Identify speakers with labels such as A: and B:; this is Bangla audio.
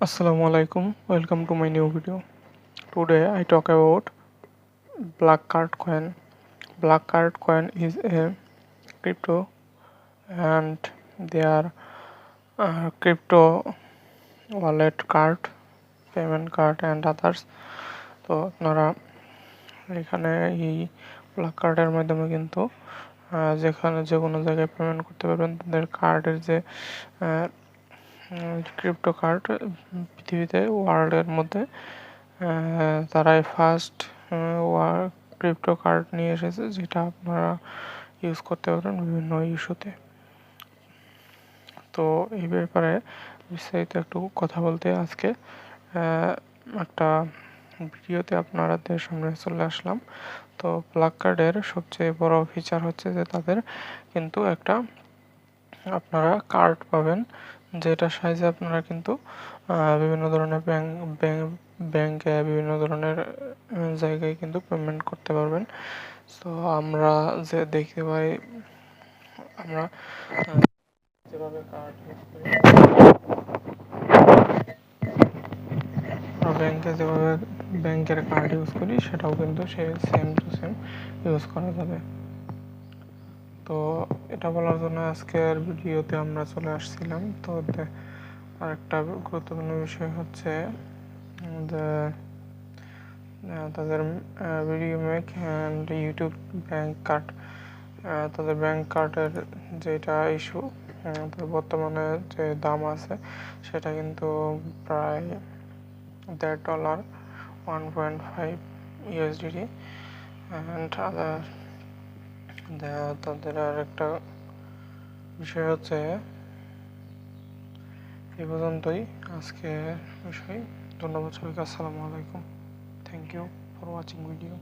A: Assalamu alaikum. Welcome to my new video. Today I talk about Black Card coin. Black Card coin is a crypto and their uh, crypto wallet card, payment card and others. তো আপনারা এখানে এই ব্ল্যাক কার্ডের মাধ্যমে কিন্তু যেখানে যে কোনো জায়গায় পেমেন্ট করতে পারবেন তাদের কার্ডের যে ক্রিপ্টো কার্ড পৃথিবীতে ওয়ার্ল্ডের মধ্যে। তারাই ফার্স্ট ওয়ার ক্রিপ্টো কার্ড নিয়ে এসেছে, যেটা আপনারা ইউজ করতে পারেন বিভিন্ন ইস্যুতে তো। এই ব্যাপারে বিস্তারিত একটু কথা বলতে আজকে একটা ভিডিওতে আপনাদের সামনে চলে আসলাম। তো ব্ল্যাক কার্ডের সবচেয়ে বড় ফিচার হচ্ছে যে তাদের কিন্তু একটা আপনারা কার্ড পাবেন যেটা সাইজে আপনারা কিন্তু বিভিন্ন ধরনের ব্যাংক ব্যাংকে বিভিন্ন ধরনের জায়গায় কিন্তু পেমেন্ট করতে পারবেন। তো আমরা যে দেখতে পাই, আমরা যেভাবে কার্ড ব্যাংকে যেভাবে ব্যাংকের কার্ড ইউজ করি, সেটাও কিন্তু সে সেম টু সেম ইউজ করা যাবে। তো এটা বলার জন্য আজকের ভিডিওতে আমরা চলে আসছিলাম। তো আরেকটা গুরুত্বপূর্ণ বিষয় হচ্ছে যে তাদের video make and YouTube bank card তাদের ব্যাংক কার্ডের যেটা ইস্যু বর্তমানে যে দাম আছে, সেটা কিন্তু প্রায় দেড় dollar one point five USDT and other তাদের আর একটা বিষয় হচ্ছে এ পর্যন্তই। আজকে বিষয়। ধন্যবাদ সবাইকে। আসসালামু আলাইকুম। Thank you for watching video